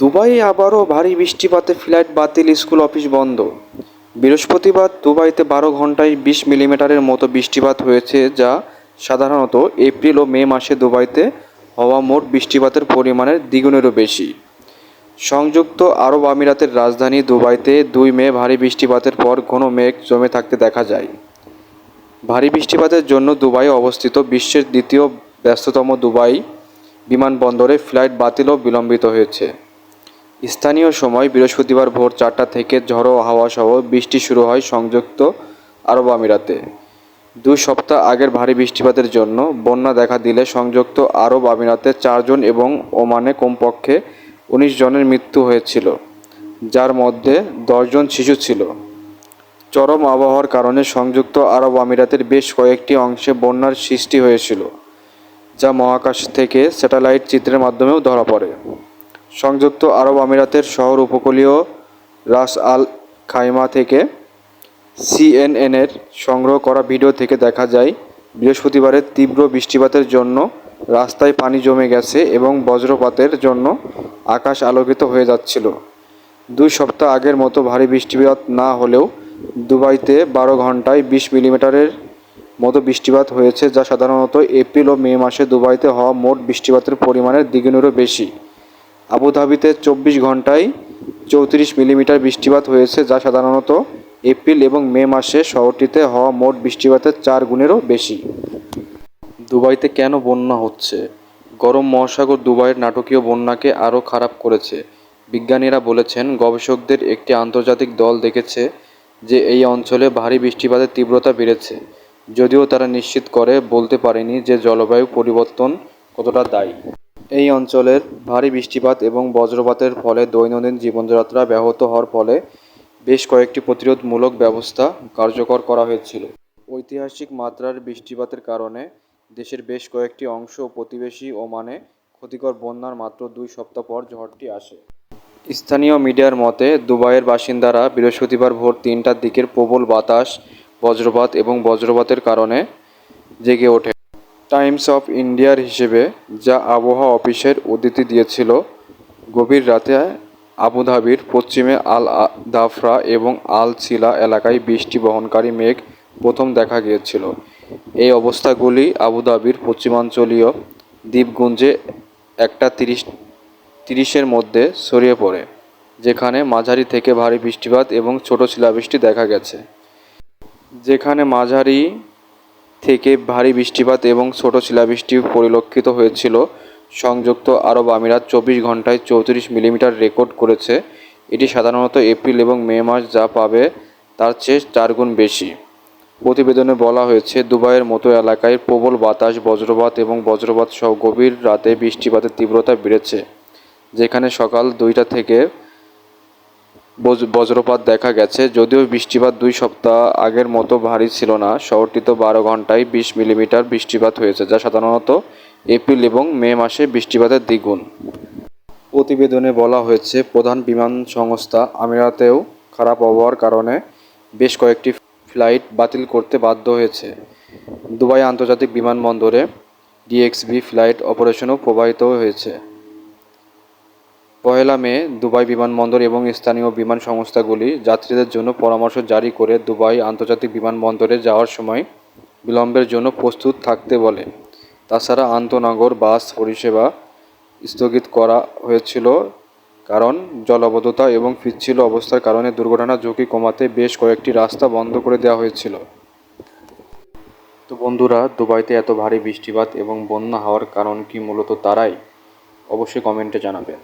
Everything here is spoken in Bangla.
দুবাইয়ে আবারও ভারী বৃষ্টিপাতে ফ্লাইট বাতিল, স্কুল অফিস বন্ধ। বৃহস্পতিবার দুবাইতে বারো ঘন্টায় বিশ মিলিমিটারের মতো বৃষ্টিপাত হয়েছে, যা সাধারণত এপ্রিল ও মে মাসে দুবাইতে হওয়া মোট বৃষ্টিপাতের পরিমাণের দ্বিগুণেরও বেশি। সংযুক্ত আরব আমিরাতের রাজধানী দুবাইতে দুই মে ভারী বৃষ্টিপাতের পর ঘন মেঘ জমে থাকতে দেখা যায়। ভারী বৃষ্টিপাতের জন্য দুবাইয়ে অবস্থিত বিশ্বের দ্বিতীয় ব্যস্ততম দুবাই বিমানবন্দরে ফ্লাইট বাতিল ও বিলম্বিত হয়েছে। স্থানীয় সময় বৃহস্পতিবার ভোর চারটা থেকে ঝড়ো হাওয়া সহ বৃষ্টি শুরু হয় সংযুক্ত আরব আমিরাতে। দুই সপ্তাহ আগের ভারী বৃষ্টিপাতের জন্য বন্যা দেখা দিলে সংযুক্ত আরব আমিরাতে চারজন এবং ওমানে কমপক্ষে উনিশ জনের মৃত্যু হয়েছিল, যার মধ্যে দশজন শিশু ছিল। চরম আবহাওয়ার কারণে সংযুক্ত আরব আমিরাতের বেশ কয়েকটি অংশে বন্যার সৃষ্টি হয়েছিল, যা মহাকাশ থেকে স্যাটেলাইট চিত্রের মাধ্যমেও ধরা পড়ে। সংযুক্ত আরব আমিরাতের শহর উপকূলীয় রাস আল খাইমা থেকে সিএনএনের সংগ্রহ করা ভিডিও থেকে দেখা যায়, বৃহস্পতিবারের তীব্র বৃষ্টিপাতের জন্য রাস্তায় পানি জমে গেছে এবং বজ্রপাতের জন্য আকাশ আলোকিত হয়ে যাচ্ছিল। দুই সপ্তাহ আগের মতো ভারী বৃষ্টিপাত না হলেও দুবাইতে বারো ঘন্টায় বিশ মিলিমিটারের মতো বৃষ্টিপাত হয়েছে, যা সাধারণত এপ্রিল ও মে মাসে দুবাইতে হওয়া মোট বৃষ্টিপাতের পরিমাণের দ্বিগুণেরও বেশি। আবুধাবিতে চব্বিশ ঘন্টায় চৌত্রিশ মিলিমিটার বৃষ্টিপাত হয়েছে, যা সাধারণত এপ্রিল এবং মে মাসে শহরটিতে হওয়া মোট বৃষ্টিপাতের চার গুণেরও বেশি। দুবাইতে কেন বন্যা হচ্ছে? গরম মহাসাগর দুবাইয়ের নাটকীয় বন্যাকে আরও খারাপ করেছে। বিজ্ঞানীরা বলেছেন, গবেষকদের একটি আন্তর্জাতিক দল দেখেছে যে এই অঞ্চলে ভারী বৃষ্টিপাতের তীব্রতা বেড়েছে। যদিও তারা নিশ্চিত করে, বলতে পারেনি যে জলবায়ু পরিবর্তন কতটা দায়ী। এই অঞ্চলের ভারী বৃষ্টিপাত এবং বজ্রপাতের ফলে দৈনন্দিন জীবনযাত্রা ব্যাহত হওয়ার ফলে বেশ কয়েকটি প্রতিরোধমূলক ব্যবস্থা কার্যকর করা হয়েছিল। ঐতিহাসিক মাত্রার বৃষ্টিপাতের কারণে দেশের বেশ কয়েকটি অংশ প্রতিবেশী ওমানে ক্ষতিকর বন্যার মাত্র দুই সপ্তাহ পর ঝড়টি আসে। স্থানীয় মিডিয়ার মতে, দুবাইয়ের বাসিন্দারা বৃহস্পতিবার ভোর তিনটার দিকের প্রবল বাতাস, বজ্রপাত এবং বজ্রপাতের কারণে জেগে ওঠে। টাইমস অফ ইন্ডিয়ার হিসেবে যা আবহাওয়া অফিসের উদ্ধৃতি দিয়েছিল, গভীর রাতে আবুধাবির পশ্চিমে আল দাফরা এবং আল ছিলা এলাকায় বৃষ্টি বহনকারী মেঘ প্রথম দেখা গিয়েছিল। এই অবস্থাগুলি আবুধাবির পশ্চিমাঞ্চলীয় দ্বীপগুঞ্জে একটা তিরিশ, তিরিশের মধ্যে ছড়িয়ে পড়ে, যেখানে মাঝারি থেকে ভারী বৃষ্টিপাত এবং ছোট শিলাবৃষ্টি দেখা গেছে। যেখানে মাঝারি থেকে ভারী বৃষ্টিপাত এবং ছোট শিলাবৃষ্টি পরিলক্ষিত হয়েছিল। সংযুক্ত আরব আমিরাত চব্বিশ ঘন্টায় চৌত্রিশ মিলিমিটার রেকর্ড করেছে। এটি সাধারণত এপ্রিল এবং মে মাস যা পাবে তার চেয়ে চারগুণ বেশি। প্রতিবেদনে বলা হয়েছে, দুবাইয়ের মতো এলাকায় প্রবল বাতাস, বজ্রপাত এবং বজ্রপাত সহ গভীর রাতে বৃষ্টিপাতের তীব্রতা বেড়েছে, যেখানে সকাল দুইটা থেকে বজ্রপাত দেখা গেছে, যদিও বৃষ্টিপাত দুই সপ্তাহ আগের মতো ভারী ছিল না। শহরটিতে বারো ঘন্টায় বিশ মিলিমিটার বৃষ্টিপাত হয়েছে, যা সাধারণত এপ্রিল এবং মে মাসে বৃষ্টিপাতের দ্বিগুণ। প্রতিবেদনে বলা হয়েছে, প্রধান বিমান সংস্থা আমিরাতেও খারাপ আবহাওয়ার কারণে বেশ কয়েকটি ফ্লাইট বাতিল করতে বাধ্য হয়েছে। দুবাই আন্তর্জাতিক বিমানবন্দরে ডিএক্সবি ফ্লাইট অপারেশনও প্রবাহিত হয়েছে। পহেলা মে দুবাই বিমানবন্দর এবং স্থানীয় বিমান সংস্থাগুলি যাত্রীদের জন্য পরামর্শ জারি করে দুবাই আন্তর্জাতিক বিমানবন্দরে যাওয়ার সময় বিলম্বের জন্য প্রস্তুত থাকতে বলে। তাছাড়া আন্তনগর বাস পরিষেবা স্থগিত করা হয়েছিল কারণ জলাবদ্ধতা এবং পিচ্ছিল অবস্থার কারণে দুর্ঘটনা ঝুঁকি কমাতে বেশ কয়েকটি রাস্তা বন্ধ করে দেওয়া হয়েছিল। তো বন্ধুরা, দুবাইতে এত ভারী বৃষ্টিপাত এবং বন্যা হওয়ার কারণ কি মূলত তারাই? অবশ্যই কমেন্টে জানাবেন।